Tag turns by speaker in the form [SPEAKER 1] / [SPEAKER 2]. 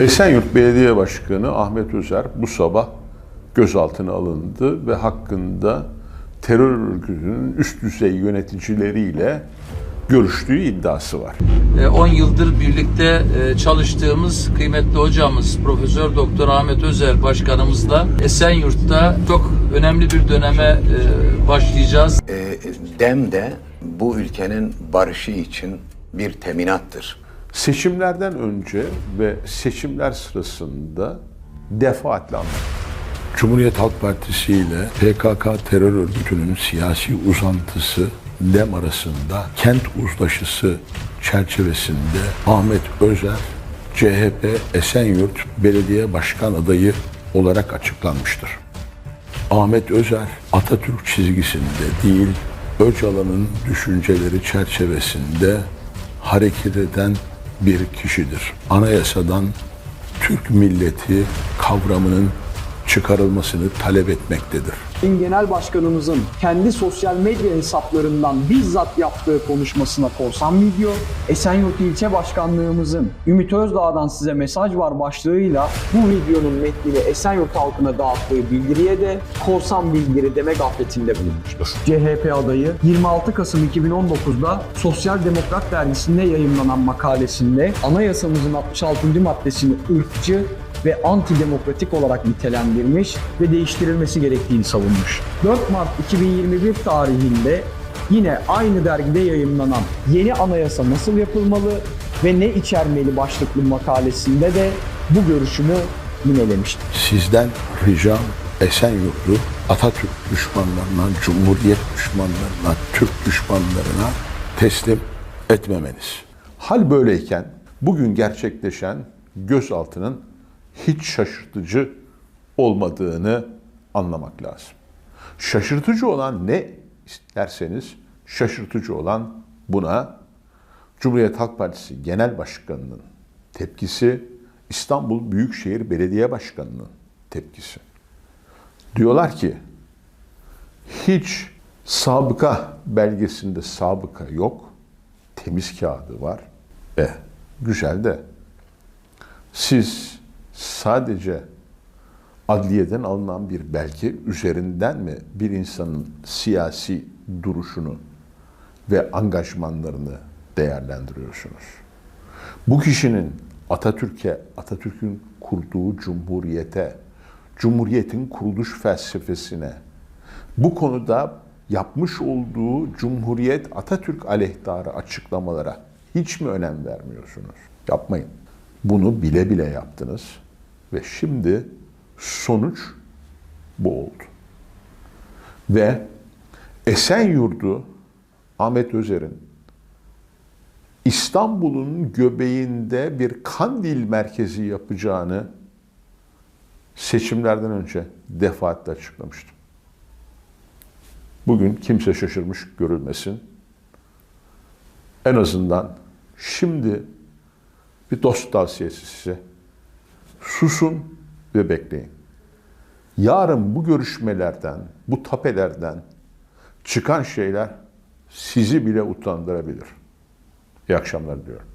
[SPEAKER 1] Esenyurt Belediye Başkanı Ahmet Özer bu sabah gözaltına alındı ve hakkında terör örgütünün üst düzey yöneticileriyle görüştüğü iddiası var.
[SPEAKER 2] E, 10 yıldır birlikte e, çalıştığımız kıymetli hocamız Profesör Doktor Ahmet Özer başkanımızla Esenyurt'ta çok önemli bir döneme e, başlayacağız.
[SPEAKER 3] E, dem de bu ülkenin barışı için bir teminattır.
[SPEAKER 1] Seçimlerden önce ve seçimler sırasında defaatle anlattı.
[SPEAKER 4] Cumhuriyet Halk Partisi ile PKK terör örgütünün siyasi uzantısı DEM arasında kent uzlaşısı çerçevesinde Ahmet Özer CHP Esenyurt Belediye Başkan adayı olarak açıklanmıştır. Ahmet Özer Atatürk çizgisinde değil, Öcalan'ın düşünceleri çerçevesinde hareket eden bir kişidir. Anayasadan Türk milleti kavramının çıkarılmasını talep etmektedir.
[SPEAKER 5] Sayın Genel Başkanımızın kendi sosyal medya hesaplarından bizzat yaptığı konuşmasına korsan video, Esenyurt İlçe Başkanlığımızın Ümit Özdağ'dan size mesaj var başlığıyla bu videonun metnini Esenyurt halkına dağıttığı bildiriye de korsan bildiri deme gafletinde bulunmuştur. CHP adayı 26 Kasım 2019'da Sosyal Demokrat dergisinde yayınlanan makalesinde anayasamızın 66. maddesini ırkçı ve antidemokratik olarak nitelendirmiş ve değiştirilmesi gerektiğini savunmuş. 4 Mart 2021 tarihinde yine aynı dergide yayınlanan Yeni Anayasa Nasıl Yapılmalı ve Ne içermeli başlıklı makalesinde de bu görüşünü yinelemiştir.
[SPEAKER 4] Sizden ricam Esenyurt'u Atatürk düşmanlarına, Cumhuriyet düşmanlarına, Türk düşmanlarına teslim etmemeniz.
[SPEAKER 1] Hal böyleyken bugün gerçekleşen gözaltının hiç şaşırtıcı olmadığını anlamak lazım. Şaşırtıcı olan ne isterseniz şaşırtıcı olan buna Cumhuriyet Halk Partisi Genel Başkanı'nın tepkisi, İstanbul Büyükşehir Belediye Başkanı'nın tepkisi. Diyorlar ki hiç sabıka belgesinde sabıka yok, temiz kağıdı var. E güzel de siz sadece adliyeden alınan bir belge üzerinden mi bir insanın siyasi duruşunu ve angajmanlarını değerlendiriyorsunuz? Bu kişinin Atatürk'e, Atatürk'ün kurduğu cumhuriyete, cumhuriyetin kuruluş felsefesine, bu konuda yapmış olduğu Cumhuriyet Atatürk aleyhtarı açıklamalara hiç mi önem vermiyorsunuz? Yapmayın. Bunu bile bile yaptınız ve şimdi sonuç bu oldu. Ve Esenyurt'u Ahmet Özer'in İstanbul'un göbeğinde bir Kandil merkezi yapacağını seçimlerden önce defaatle açıklamıştım. Bugün kimse şaşırmış görülmesin. En azından şimdi bir dost tavsiyesi size. Susun ve bekleyin. Yarın bu görüşmelerden, bu tapelerden çıkan şeyler sizi bile utandırabilir. İyi akşamlar diliyorum.